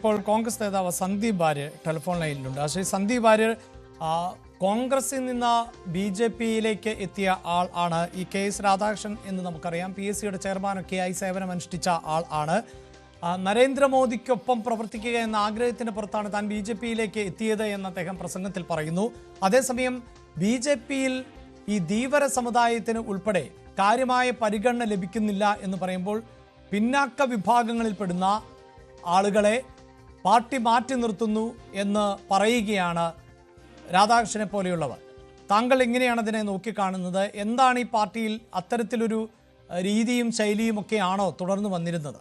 ഇപ്പോൾ കോൺഗ്രസ് നേതാവ് സന്ദീപ് ഭാര്യ ടെലിഫോൺ ലൈനിലുണ്ട്. പക്ഷേ സന്ദീപ് ഭാര്യ കോൺഗ്രസിൽ നിന്ന് ബി ജെ പിയിലേക്ക് എത്തിയ ആൾ ആണ് ഈ കെ എസ് രാധാകൃഷ്ണൻ എന്ന് നമുക്കറിയാം. പി എസ് സിയുടെ ചെയർമാനൊക്കെയായി സേവനമനുഷ്ഠിച്ച ആൾ ആണ്. നരേന്ദ്രമോദിക്കൊപ്പം പ്രവർത്തിക്കുക എന്ന ആഗ്രഹത്തിന് പുറത്താണ് താൻ ബി ജെ പിയിലേക്ക് എത്തിയത് എന്ന് അദ്ദേഹം പ്രസംഗത്തിൽ പറയുന്നു. അതേസമയം ബി ജെ പിയിൽ ഈ ധീവര സമുദായത്തിന് ഉൾപ്പെടെ കാര്യമായ പരിഗണന ലഭിക്കുന്നില്ല എന്ന് പറയുമ്പോൾ പിന്നാക്ക വിഭാഗങ്ങളിൽപ്പെടുന്ന ആളുകളെ പാർട്ടി മാറ്റി നിർത്തുന്നു എന്ന് പറയുകയാണ് രാധാകൃഷ്ണനെ പോലെയുള്ളവർ. താങ്കൾ എങ്ങനെയാണ് അതിനെ നോക്കിക്കാണുന്നത്? എന്താണ് ഈ പാർട്ടിയിൽ അത്തരത്തിലൊരു രീതിയും ശൈലിയും ഒക്കെയാണോ തുടർന്ന് വന്നിരുന്നത്?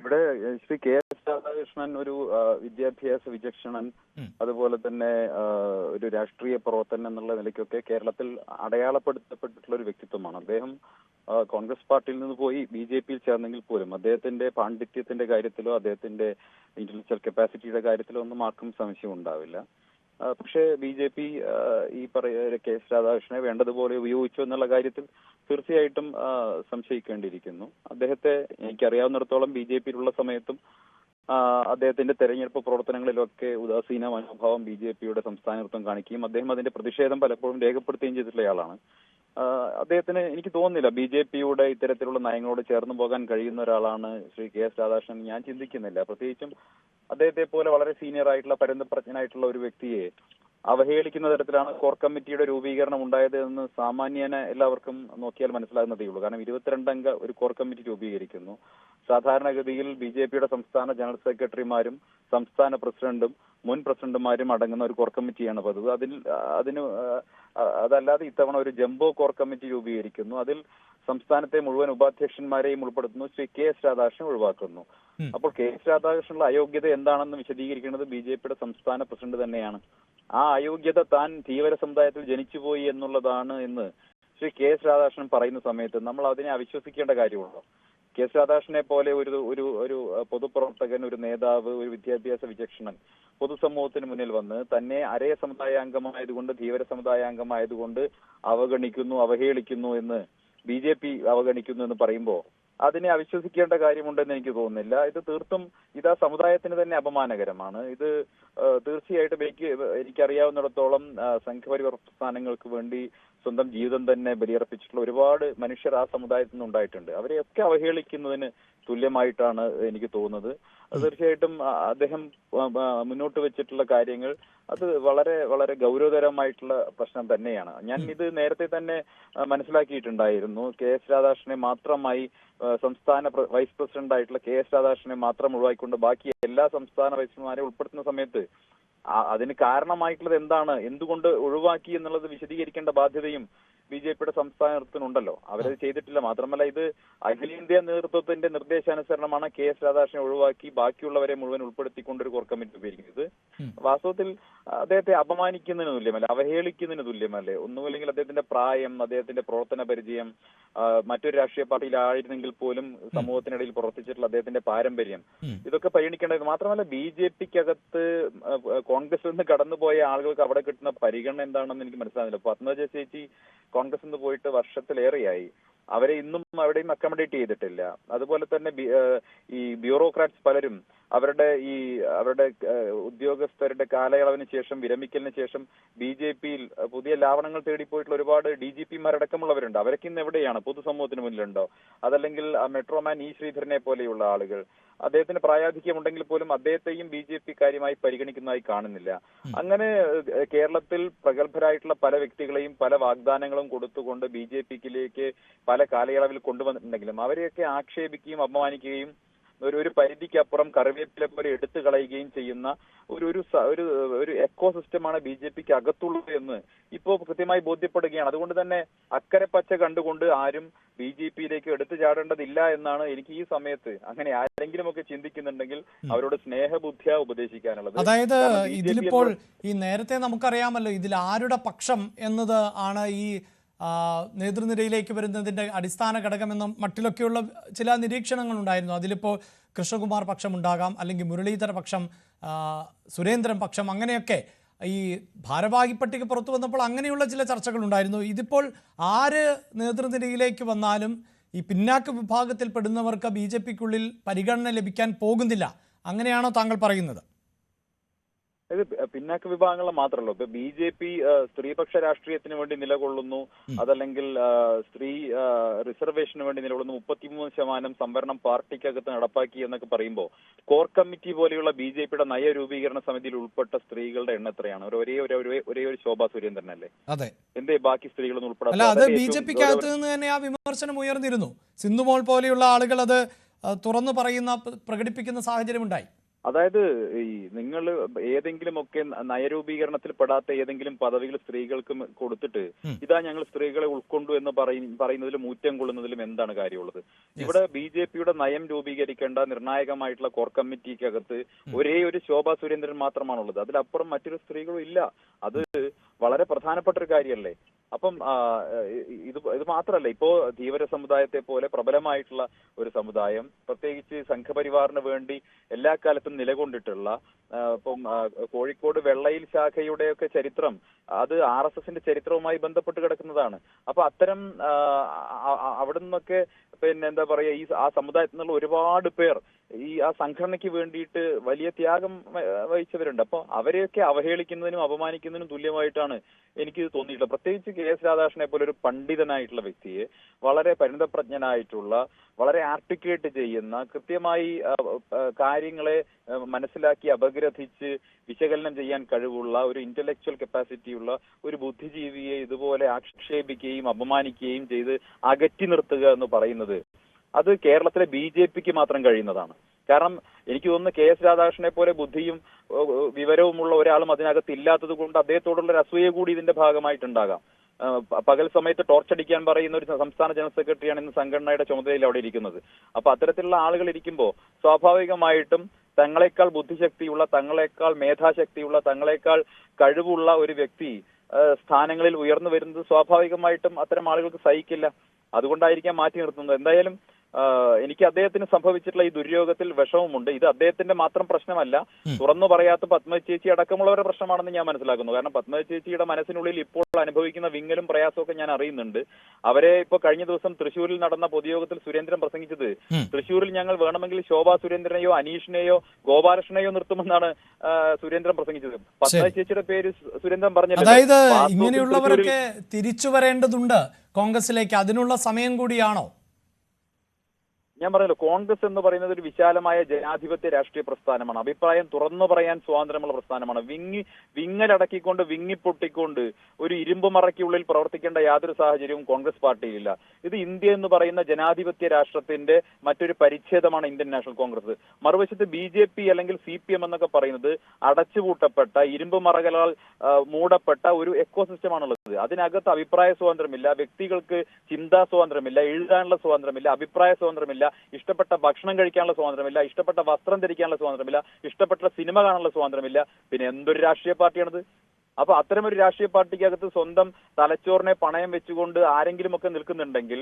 ഇവിടെ ശ്രീ കെ എസ് രാധാകൃഷ്ണൻ ഒരു വിദ്യാഭ്യാസ വിചക്ഷണൻ അതുപോലെ തന്നെ ഒരു രാഷ്ട്രീയ പ്രവർത്തനം എന്നുള്ള നിലയ്ക്കൊക്കെ കേരളത്തിൽ അടയാളപ്പെടുത്തപ്പെട്ടിട്ടുള്ള ഒരു വ്യക്തിത്വമാണ്. അദ്ദേഹം കോൺഗ്രസ് പാർട്ടിയിൽ നിന്ന് പോയി ബി ജെ പിയിൽ ചേർന്നെങ്കിൽ പോലും അദ്ദേഹത്തിന്റെ പാണ്ഡിത്യത്തിന്റെ കാര്യത്തിലോ അദ്ദേഹത്തിന്റെ ഇന്റലക്ച്വൽ കപ്പാസിറ്റിയുടെ കാര്യത്തിലോ ഒന്നും ആർക്കും സംശയം ഉണ്ടാവില്ല. പക്ഷേ ബി ജെ പി ഈ പറയുന്ന കെ എസ് രാധാകൃഷ്ണനെ വേണ്ടതുപോലെ ഉപയോഗിച്ചു എന്നുള്ള കാര്യത്തിൽ തീർച്ചയായിട്ടും സംശയിക്കേണ്ടിയിരിക്കുന്നു. അദ്ദേഹത്തെ എനിക്കറിയാവുന്നിടത്തോളം ബി ജെ പിയിലുള്ള സമയത്തും അദ്ദേഹത്തിന്റെ തെരഞ്ഞെടുപ്പ് പ്രവർത്തനങ്ങളിലൊക്കെ ഉദാസീന മനോഭാവം ബി ജെ പിയുടെ സംസ്ഥാന നേതൃത്വം കാണിക്കുകയും അദ്ദേഹം അതിന്റെ പ്രതിഷേധം പലപ്പോഴും രേഖപ്പെടുത്തുകയും ചെയ്തിട്ടുള്ളയാളാണ് അദ്ദേഹത്തിന് എനിക്ക് തോന്നുന്നില്ല ബി ജെ പിയുടെ ഇത്തരത്തിലുള്ള നയങ്ങളോട് ചേർന്ന് പോകാൻ കഴിയുന്ന ഒരാളാണ് ശ്രീ കെ എസ് രാധാകൃഷ്ണൻ ഞാൻ ചിന്തിക്കുന്നില്ല. പ്രത്യേകിച്ചും അദ്ദേഹത്തെ പോലെ വളരെ സീനിയർ ആയിട്ടുള്ള പരന്തപ്രജ്ഞനായിട്ടുള്ള ഒരു വ്യക്തിയെ അവഹേളിക്കുന്ന തരത്തിലാണ് കോർ കമ്മിറ്റിയുടെ രൂപീകരണം ഉണ്ടായത് എന്ന് സാമാന്യന എല്ലാവർക്കും നോക്കിയാൽ മനസ്സിലാകുന്നതേ ഉള്ളൂ. കാരണം ഇരുപത്തിരണ്ടംഗ ഒരു കോർ കമ്മിറ്റി രൂപീകരിക്കുന്നു. സാധാരണഗതിയിൽ ബി ജെ പിയുടെ സംസ്ഥാന ജനറൽ സെക്രട്ടറിമാരും സംസ്ഥാന പ്രസിഡന്റും മുൻ പ്രസിഡന്റുമാരും അടങ്ങുന്ന ഒരു കോർ കമ്മിറ്റിയാണ് പതിവ്. അതിൽ അതിന് അതല്ലാതെ ഇത്തവണ ഒരു ജംബോ കോർ കമ്മിറ്റി രൂപീകരിക്കുന്നു. അതിൽ സംസ്ഥാനത്തെ മുഴുവൻ ഉപാധ്യക്ഷന്മാരെയും ഉൾപ്പെടുത്തുന്നു. ശ്രീ കെ എസ് രാധാകൃഷ്ണൻ ഒഴിവാക്കുന്നു. അപ്പോൾ കെ എസ് രാധാകൃഷ്ണനുള്ള അയോഗ്യത എന്താണെന്ന് വിശദീകരിക്കുന്നത് ബി ജെ പിയുടെ സംസ്ഥാന പ്രസിഡന്റ് തന്നെയാണ്. ആ അയോഗ്യത താൻ ധീവര സമുദായത്തിൽ ജനിച്ചുപോയി എന്നുള്ളതാണ് എന്ന് ശ്രീ കെ എസ് രാധാകൃഷ്ണൻ പറയുന്ന സമയത്ത് നമ്മൾ അതിനെ അവിശ്വസിക്കേണ്ട കാര്യമുള്ളൂ കെ രാധാകൃഷ്ണനെ പോലെ ഒരു ഒരു ഒരു പൊതുപ്രവർത്തകൻ ഒരു നേതാവ് ഒരു വിദ്യാഭ്യാസ വിചക്ഷണൻ പൊതുസമൂഹത്തിന് മുന്നിൽ വന്ന് തന്നെ അരയ സമുദായാംഗമായതുകൊണ്ട് ധീവര സമുദായാംഗമായതുകൊണ്ട് അവഗണിക്കുന്നു അവഹേളിക്കുന്നു എന്ന് ബി ജെ പി അവഗണിക്കുന്നു എന്ന് പറയുമ്പോൾ അതിനെ അവിശ്വസിക്കേണ്ട കാര്യമുണ്ടെന്ന് എനിക്ക് തോന്നുന്നില്ല. ഇത് തീർത്തും ഇത് ആ സമുദായത്തിന് തന്നെ അപമാനകരമാണ്. ഇത് തീർച്ചയായിട്ടും എനിക്ക് എനിക്കറിയാവുന്നിടത്തോളം സംഘപരിവാർ പ്രസ്ഥാനങ്ങൾക്ക് വേണ്ടി സ്വന്തം ജീവിതം തന്നെ ബലിയർപ്പിച്ചിട്ടുള്ള ഒരുപാട് മനുഷ്യർ ആ സമുദായത്തിൽ നിന്ന് ഉണ്ടായിട്ടുണ്ട് അവരെയൊക്കെ അവഹേളിക്കുന്നതിന് തുല്യമായിട്ടാണ് എനിക്ക് തോന്നുന്നത്. തീർച്ചയായിട്ടും അദ്ദേഹം മുന്നോട്ട് വെച്ചിട്ടുള്ള കാര്യങ്ങൾ അത് വളരെ വളരെ ഗൗരവതരമായിട്ടുള്ള പ്രശ്നം തന്നെയാണ്. ഞാൻ ഇത് നേരത്തെ തന്നെ മനസ്സിലാക്കിയിട്ടുണ്ടായിരുന്നു. കെ എസ് രാധാകൃഷ്ണനെ മാത്രമായി സംസ്ഥാന വൈസ് പ്രസിഡന്റ് ആയിട്ടുള്ള കെ എസ് രാധാകൃഷ്ണനെ മാത്രം ഒഴിവാക്കിക്കൊണ്ട് ബാക്കി എല്ലാ സംസ്ഥാന വൈസ്മാരെ ഉൾപ്പെടുത്തുന്ന സമയത്ത് അതിന് കാരണമായിട്ടുള്ളത് എന്താണ്? എന്തുകൊണ്ട് ഒഴിവാക്കി എന്നുള്ളത് വിശദീകരിക്കേണ്ട ബാധ്യതയും ബി ജെ പിയുടെ സംസ്ഥാന നേതൃത്വത്തിനുണ്ടല്ലോ അവരത് ചെയ്തിട്ടില്ല. മാത്രമല്ല ഇത് അഖിലേന്ത്യാ നേതൃത്വത്തിന്റെ നിർദ്ദേശാനുസരണമാണ് കെ എസ് രാധാകൃഷ്ണനെ ഒഴിവാക്കി ബാക്കിയുള്ളവരെ മുഴുവൻ ഉൾപ്പെടുത്തിക്കൊണ്ട് ഒരു കോർ കമ്മിറ്റി ഉപയോഗിക്കുന്നത് വാസ്തവത്തിൽ അദ്ദേഹത്തെ അപമാനിക്കുന്നതിന് തുല്യമല്ല? അവഹേളിക്കുന്നതിന് തുല്യമല്ലേ? ഒന്നുമില്ലെങ്കിൽ അദ്ദേഹത്തിന്റെ പ്രായം അദ്ദേഹത്തിന്റെ പ്രവർത്തന പരിചയം മറ്റൊരു രാഷ്ട്രീയ പാർട്ടിയിലായിരുന്നെങ്കിൽ പോലും സമൂഹത്തിനിടയിൽ പ്രവർത്തിച്ചിട്ടുള്ള അദ്ദേഹത്തിന്റെ പാരമ്പര്യം ഇതൊക്കെ പരിഗണിക്കേണ്ടത് മാത്രമല്ല ബി ജെ പിക്കകത്ത് കോൺഗ്രസിൽ നിന്ന് കടന്നുപോയ ആളുകൾക്ക് അവിടെ കിട്ടുന്ന പരിഗണന എന്താണെന്ന് എനിക്ക് മനസ്സിലാകുന്നില്ല പത്മജ ചേച്ചി കോൺഗ്രസിൽ നിന്ന് പോയിട്ട് വർഷത്തിലേറെയായി. അവരെ ഇന്നും അവിടെയും അക്കോമഡേറ്റ് ചെയ്തിട്ടില്ല. അതുപോലെ തന്നെ ഈ ബ്യൂറോക്രാറ്റ്സ് പലരും അവരുടെ ഈ അവരുടെ ഉദ്യോഗസ്ഥരുടെ കാലയളവിന് ശേഷം വിരമിക്കലിന് ശേഷം ബി ജെ പിയിൽ പുതിയ ലാവണങ്ങൾ തേടിപ്പോയിട്ടുള്ള ഒരുപാട് ഡി ജി പിമാരടക്കമുള്ളവരുണ്ട്. അവരൊക്കെ ഇന്ന് എവിടെയാണ്? പൊതുസമൂഹത്തിന് മുന്നിലുണ്ടോ? അതല്ലെങ്കിൽ മെട്രോമാൻ ഇ ശ്രീധരനെ പോലെയുള്ള ആളുകൾ. അദ്ദേഹത്തിന് പ്രായാധിക്യം ഉണ്ടെങ്കിൽ പോലും അദ്ദേഹത്തെയും ബി ജെ പി കാര്യമായി പരിഗണിക്കുന്നതായി കാണുന്നില്ല. അങ്ങനെ കേരളത്തിൽ പ്രഗത്ഭരായിട്ടുള്ള പല വ്യക്തികളെയും പല വാഗ്ദാനങ്ങളും കൊടുത്തുകൊണ്ട് ബി ജെ പിക്കിലേക്ക് പല കാലയളവിൽ കൊണ്ടുവന്നിട്ടുണ്ടെങ്കിലും അവരെയൊക്കെ ആക്ഷേപിക്കുകയും അപമാനിക്കുകയും ഒരു ഒരു പരിധിക്കപ്പുറം കറിവേപ്പില പോലെ എടുത്തു കളയുകയും ചെയ്യുന്ന ഒരു ഒരു ഒരു ഒരു എക്കോ സിസ്റ്റമാണ് ബി ജെ പിക്ക് അകത്തുള്ളത് എന്ന് ഇപ്പോൾ കൃത്യമായി ബോധ്യപ്പെടുകയാണ്. അതുകൊണ്ട് തന്നെ അക്കരെ പച്ച കണ്ടുകൊണ്ട് ആരും ബി ജെ പിയിലേക്ക് എടുത്തു ചാടേണ്ടതില്ല എന്നാണ് എനിക്ക് ഈ സമയത്ത് അങ്ങനെ ആരെങ്കിലും ഒക്കെ ചിന്തിക്കുന്നുണ്ടെങ്കിൽ അവരോട് സ്നേഹബുദ്ധിയ ഉപദേശിക്കാനുള്ളത്. അതായത് ഇതിലിപ്പോൾ ഈ നേരത്തെ നമുക്കറിയാമല്ലോ ഇതിൽ ആരുടെ പക്ഷം എന്നത് ആണ് ഈ നേതൃനിരയിലേക്ക് വരുന്നതിന്റെ അടിസ്ഥാന ഘടകമെന്നും മട്ടിലൊക്കെയുള്ള ചില നിരീക്ഷണങ്ങൾ നിരീക്ഷണങ്ങളുണ്ടായിരുന്നു. അതിലിപ്പോൾ കൃഷ്ണകുമാർ പക്ഷമുണ്ടാകാം അല്ലെങ്കിൽ മുരളീധര പക്ഷം സുരേന്ദ്രൻ പക്ഷം അങ്ങനെയൊക്കെ ഈ ഭാരവാഹി പട്ടിക പുറത്തു വന്നപ്പോൾ അങ്ങനെയുള്ള ചില ചർച്ചകൾ ചർച്ചകളുണ്ടായിരുന്നു. ഇതിപ്പോൾ ആര് നേതൃനിരയിലേക്ക് വന്നാലും ഈ പിന്നാക്ക വിഭാഗത്തിൽ പെടുന്നവർക്ക് ബി ജെ പിക്കുള്ളിൽ പരിഗണന ലഭിക്കാൻ പോകുന്നില്ല. അങ്ങനെയാണോ താങ്കൾ പറയുന്നത്? ഇത് പിന്നാക്ക വിഭാഗങ്ങളെ മാത്രമല്ല. ഇപ്പൊ ബി ജെ പി സ്ത്രീപക്ഷ രാഷ്ട്രീയത്തിന് വേണ്ടി നിലകൊള്ളുന്നു. അതല്ലെങ്കിൽ സ്ത്രീ റിസർവേഷന് വേണ്ടി നിലകൊള്ളുന്നു. മുപ്പത്തിമൂന്ന് ശതമാനം സംവരണം പാർട്ടിക്കകത്ത് നടപ്പാക്കി എന്നൊക്കെ പറയുമ്പോൾ കോർ കമ്മിറ്റി പോലെയുള്ള ബി ജെ പിയുടെ നയരൂപീകരണ സമിതിയിൽ ഉൾപ്പെട്ട സ്ത്രീകളുടെ എണ്ണം എത്രയാണ്? ഒരു ഒരേ ഒരു ഒരേ- ശോഭാ സുരേന്ദ്രൻ അല്ലേ അതെ. എന്തേ ബാക്കി സ്ത്രീകളൊന്നും അത് ബി ജെ ഏറ്റവും പിക്ക് അകത്ത് നിന്ന് തന്നെ ആ വിമർശനം ഉയർന്നിരുന്നു. സിന്ധുമോൾ പോലെയുള്ള ആളുകൾ അത് തുറന്നു പറയുന്ന പ്രകടിപ്പിക്കുന്ന സാഹചര്യം ഉണ്ടായി അതായത് ഈ നിങ്ങൾ ഏതെങ്കിലും ഒക്കെ നയരൂപീകരണത്തിൽ പെടാത്ത ഏതെങ്കിലും പദവികൾ സ്ത്രീകൾക്ക് കൊടുത്തിട്ട് ഇതാ ഞങ്ങൾ സ്ത്രീകളെ ഉൾക്കൊണ്ടു എന്ന് പറയും പറയുന്നതിലും ഊറ്റം കൊള്ളുന്നതിലും എന്താണ് കാര്യമുള്ളത്? ഇവിടെ ബി ജെ പിയുടെ നയം രൂപീകരിക്കേണ്ട നിർണായകമായിട്ടുള്ള കോർ കമ്മിറ്റിക്കകത്ത് ഒരേ ഒരു ശോഭാ സുരേന്ദ്രൻ മാത്രമാണുള്ളത്. അതിലപ്പുറം മറ്റൊരു സ്ത്രീകളും ഇല്ല. അത് വളരെ പ്രധാനപ്പെട്ട ഒരു കാര്യമല്ലേ അപ്പം ഇത് ഇത് മാത്രമല്ല ഇപ്പോ ധീവര സമുദായത്തെ പോലെ പ്രബലമായിട്ടുള്ള ഒരു സമുദായം പ്രത്യേകിച്ച് സംഘപരിവാറിന് വേണ്ടി എല്ലാ കാലത്തും നിലകൊണ്ടിട്ടുള്ള ഇപ്പം കോഴിക്കോട് വെള്ളയിൽ ശാഖയുടെയൊക്കെ ചരിത്രം അത് ആർ എസ് എസിന്റെ ചരിത്രവുമായി ബന്ധപ്പെട്ട് കിടക്കുന്നതാണ്. അപ്പൊ അത്തരം അവിടുന്നൊക്കെ പിന്നെ എന്താ പറയാ ഈ ആ സമുദായത്തിൽ നിന്നുള്ള ഒരുപാട് പേർ ഈ ആ സംഘടനയ്ക്ക് വേണ്ടിയിട്ട് വലിയ ത്യാഗം വഹിച്ചവരുണ്ട്. അപ്പൊ അവരെയൊക്കെ അവഹേളിക്കുന്നതിനും അപമാനിക്കുന്നതിനും തുല്യമായിട്ടാണ് എനിക്ക് തോന്നിയിട്ടുള്ളത്. പ്രത്യേകിച്ച് കെ എസ് രാധാകൃഷ്ണനെ പോലെ ഒരു പണ്ഡിതനായിട്ടുള്ള വ്യക്തിയെ വളരെ പരിണിതപ്രജ്ഞനായിട്ടുള്ള വളരെ ആർട്ടിക്കുലേറ്റ് ചെയ്യുന്ന കൃത്യമായി കാര്യങ്ങളെ മനസ്സിലാക്കി അപഗ്രഥിച്ച് വിശകലനം ചെയ്യാൻ കഴിവുള്ള ഒരു ഇന്റലക്ച്വൽ കപ്പാസിറ്റി ഉള്ള ഒരു ബുദ്ധിജീവിയെ ഇതുപോലെ ആക്ഷേപിക്കുകയും അപമാനിക്കുകയും ചെയ്ത് അകറ്റി നിർത്തുക എന്ന് പറയുന്നത് അത് കേരളത്തിലെ ബി ജെ പിക്ക് മാത്രം കഴിയുന്നതാണ്. കാരണം എനിക്ക് തോന്നുന്നു കെ എസ് രാധാകൃഷ്ണനെ പോലെ ബുദ്ധിയും വിവരവുമുള്ള ഒരാളും അതിനകത്ത് ഇല്ലാത്തത് കൊണ്ട് അദ്ദേഹത്തോടുള്ള ഒരു അസൂയ കൂടി ഇതിന്റെ ഭാഗമായിട്ടുണ്ടാകാം. പകൽ സമയത്ത് ടോർച്ചടിക്കാൻ പറയുന്ന ഒരു സംസ്ഥാന ജനറൽ സെക്രട്ടറിയാണ് ഇന്ന് സംഘടനയുടെ ചുമതലയിൽ അവിടെ ഇരിക്കുന്നത്. അപ്പൊ അത്തരത്തിലുള്ള ആളുകൾ ഇരിക്കുമ്പോൾ സ്വാഭാവികമായിട്ടും തങ്ങളെക്കാൾ ബുദ്ധിശക്തിയുള്ള തങ്ങളെക്കാൾ മേധാശക്തിയുള്ള തങ്ങളെക്കാൾ കഴിവുള്ള ഒരു വ്യക്തി സ്ഥാനങ്ങളിൽ ഉയർന്നു വരുന്നത് സ്വാഭാവികമായിട്ടും അത്തരം ആളുകൾക്ക് സഹിക്കില്ല. അതുകൊണ്ടായിരിക്കാം മാറ്റി നിർത്തുന്നത്. എന്തായാലും എനിക്ക് അദ്ദേഹത്തിന് സംഭവിച്ചിട്ടുള്ള ഈ ദുര്യോഗത്തിൽ വിഷമമുണ്ട്. ഇത് അദ്ദേഹത്തിന്റെ മാത്രം പ്രശ്നമല്ല. തുറന്നു പറയാത്ത പത്മ ചേച്ചി അടക്കമുള്ളവരുടെ പ്രശ്നമാണെന്ന് ഞാൻ മനസ്സിലാക്കുന്നു. കാരണം പത്മ ചേച്ചിയുടെ മനസ്സിനുള്ളിൽ ഇപ്പോൾ അനുഭവിക്കുന്ന വിങ്ങലും പ്രയാസമൊക്കെ ഞാൻ അറിയുന്നുണ്ട്. അവരെ ഇപ്പൊ കഴിഞ്ഞ ദിവസം തൃശ്ശൂരിൽ നടന്ന പൊതുയോഗത്തിൽ സുരേന്ദ്രൻ പ്രസംഗിച്ചത് തൃശൂരിൽ തൃശ്ശൂരിൽ ഞങ്ങൾ വേണമെങ്കിൽ ശോഭാ സുരേന്ദ്രനെയോ അനീഷിനെയോ ഗോപാലകൃഷ്ണനെയോ നിർത്തുമെന്നാണ് സുരേന്ദ്രൻ പ്രസംഗിച്ചത്. പത്മ ചേച്ചിയുടെ പേര് സുരേന്ദ്രൻ പറഞ്ഞത് അതായത് ഇങ്ങനെയുള്ളവരൊക്കെ തിരിച്ചു വരേണ്ടതുണ്ട് കോൺഗ്രസിലേക്ക് അതിനുള്ള സമയം കൂടിയാണോ? ഞാൻ പറഞ്ഞല്ലോ കോൺഗ്രസ് എന്ന് പറയുന്നത് ഒരു വിശാലമായ ജനാധിപത്യ രാഷ്ട്രീയ പ്രസ്ഥാനമാണ്. അഭിപ്രായം തുറന്നു പറയാൻ സ്വാതന്ത്ര്യമുള്ള പ്രസ്ഥാനമാണ്. വിങ്ങി വിങ്ങലടക്കിക്കൊണ്ട് വിങ്ങിപ്പൊട്ടിക്കൊണ്ട് ഒരു ഇരുമ്പ് മറയ്ക്കുള്ളിൽ പ്രവർത്തിക്കേണ്ട യാതൊരു സാഹചര്യവും കോൺഗ്രസ് പാർട്ടിയിലില്ല. ഇത് ഇന്ത്യ എന്ന് പറയുന്ന ജനാധിപത്യ രാഷ്ട്രത്തിന്റെ മറ്റൊരു പരിച്ഛേദമാണ് ഇന്ത്യൻ നാഷണൽ കോൺഗ്രസ്. മറുവശത്ത് ബി ജെ പി അല്ലെങ്കിൽ സി പി എം എന്നൊക്കെ പറയുന്നത് അടച്ചുപൂട്ടപ്പെട്ട ഇരുമ്പ് മറകളാൽ മൂടപ്പെട്ട ഒരു എക്കോസിസ്റ്റമാണുള്ളത്. അതിനകത്ത് അഭിപ്രായ സ്വാതന്ത്ര്യമില്ല വ്യക്തികൾക്ക് ചിന്താ സ്വാതന്ത്ര്യമില്ല എഴുതാനുള്ള സ്വാതന്ത്ര്യമില്ല അഭിപ്രായ സ്വാതന്ത്ര്യമില്ല ഇഷ്ടപ്പെട്ട ഭക്ഷണം കഴിക്കാനുള്ള സ്വാതന്ത്ര്യമില്ല ഇഷ്ടപ്പെട്ട വസ്ത്രം ധരിക്കാനുള്ള സ്വാതന്ത്ര്യമില്ല ഇഷ്ടപ്പെട്ട സിനിമ കാണാനുള്ള സ്വാതന്ത്ര്യമില്ല. പിന്നെ എന്തൊരു രാഷ്ട്രീയ പാർട്ടിയാണിത്? അപ്പൊ അത്തരമൊരു രാഷ്ട്രീയ പാർട്ടിക്കകത്ത് സ്വന്തം തലച്ചോറിനെ പണയം വെച്ചുകൊണ്ട് ആരെങ്കിലും ഒക്കെ നിൽക്കുന്നുണ്ടെങ്കിൽ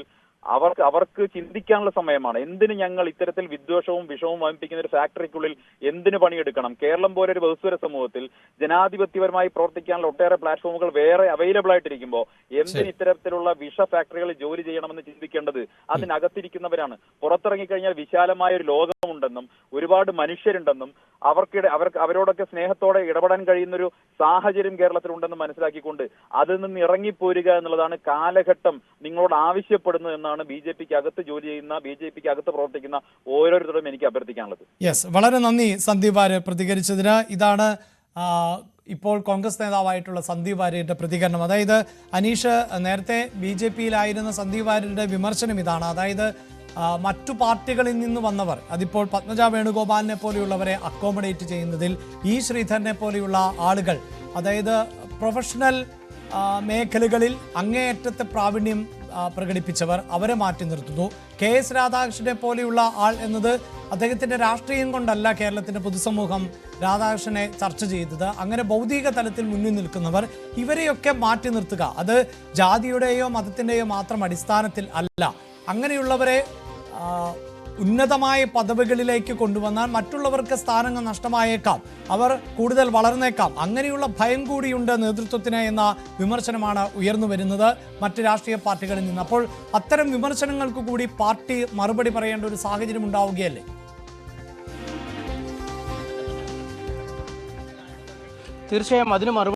അവർക്ക് അവർക്ക് ചിന്തിക്കാനുള്ള സമയമാണ്. എന്തിന് ഞങ്ങൾ ഇത്തരത്തിൽ വിദ്വേഷവും വിഷവും വമിപ്പിക്കുന്ന ഒരു ഫാക്ടറിക്കുള്ളിൽ എന്തിന് പണിയെടുക്കണം? കേരളം പോലെ ഒരു ബഹുസ്വര സമൂഹത്തിൽ ജനാധിപത്യപരമായി പ്രവർത്തിക്കാനുള്ള ഒട്ടേറെ പ്ലാറ്റ്ഫോമുകൾ വേറെ അവൈലബിൾ ആയിട്ടിരിക്കുമ്പോൾ എന്തിന് ഇത്തരത്തിലുള്ള വിഷ ഫാക്ടറികളിൽ ജോലി ചെയ്യണമെന്ന് ചിന്തിക്കേണ്ടത് അതിനകത്തിരിക്കുന്നവരാണ്. പുറത്തിറങ്ങിക്കഴിഞ്ഞാൽ വിശാലമായ ഒരു ലോകമുണ്ടെന്നും ഒരുപാട് മനുഷ്യരുണ്ടെന്നും അവർക്കിടെ അവർക്ക് അവരോടൊക്കെ സ്നേഹത്തോടെ ഇടപെടാൻ കഴിയുന്നൊരു സാഹചര്യം കേരളത്തിൽ ഉണ്ടെന്ന് മനസ്സിലാക്കിക്കൊണ്ട് അതിൽ നിന്ന് ഇറങ്ങിപ്പോരുക എന്നുള്ളതാണ് കാലഘട്ടം നിങ്ങളോട് ആവശ്യപ്പെടുന്നത് എന്നാണ് ബി ജെ പിക്ക് അകത്ത് ജോലി ചെയ്യുന്ന ബി ജെ പിക്ക് അകത്ത് പ്രവർത്തിക്കുന്ന ഓരോരുത്തരും എനിക്ക് അഭ്യർത്ഥിക്കാനുള്ളത്. യെസ് വളരെ നന്ദി സന്ദീപ് ആര് പ്രതികരിച്ചതിന്. ഇതാണ് ഇപ്പോൾ കോൺഗ്രസ് നേതാവായിട്ടുള്ള സന്ദീപ് വാര്യരുടെ പ്രതികരണം. അതായത് അനീഷ് നേരത്തെ ബി ജെ പിയിലായിരുന്ന സന്ദീപ് ആര്യരുടെ വിമർശനം ഇതാണ്. അതായത് മറ്റു പാർട്ടികളിൽ നിന്ന് വന്നവർ അതിപ്പോൾ പത്മജ വേണുഗോപാലിനെ പോലെയുള്ളവരെ അക്കോമഡേറ്റ് ചെയ്യുന്നതിൽ ഇ ശ്രീധരനെ പോലെയുള്ള ആളുകൾ അതായത് പ്രൊഫഷണൽ മേഖലകളിൽ അങ്ങേയറ്റത്തെ പ്രാവീണ്യം പ്രകടിപ്പിച്ചവർ അവരെ മാറ്റി നിർത്തുന്നു. കെ എസ് രാധാകൃഷ്ണനെ പോലെയുള്ള ആൾ എന്നത് അദ്ദേഹത്തിന്റെ രാഷ്ട്രീയം കൊണ്ടല്ല കേരളത്തിന്റെ പൊതുസമൂഹം രാധാകൃഷ്ണനെ ചർച്ച ചെയ്തത്. അങ്ങനെ ഭൗതിക തലത്തിൽ മുന്നിൽ നിൽക്കുന്നവർ ഇവരെയൊക്കെ മാറ്റി നിർത്തുക. അത് ജാതിയുടെയോ മതത്തിന്റെയോ മാത്രം അടിസ്ഥാനത്തിൽ അല്ല. അങ്ങനെയുള്ളവരെ ഉന്നതമായ പദവികളിലേക്ക് കൊണ്ടുവന്നാൽ മറ്റുള്ളവർക്ക് സ്ഥാനങ്ങൾ നഷ്ടമായേക്കാം. അവർ കൂടുതൽ വളർന്നേക്കാം. അങ്ങനെയുള്ള ഭയം കൂടിയുണ്ട് നേതൃത്വത്തിന് എന്ന വിമർശനമാണ് ഉയർന്നു വരുന്നത്. മറ്റ് രാഷ്ട്രീയ പാർട്ടികളിൽ നിന്ന്. അപ്പോൾ അത്തരം വിമർശനങ്ങൾക്ക് കൂടി പാർട്ടി മറുപടി പറയേണ്ട ഒരു സാഹചര്യം ഉണ്ടാവുകയല്ലേ? തീർച്ചയായും അതിന് മറുപടി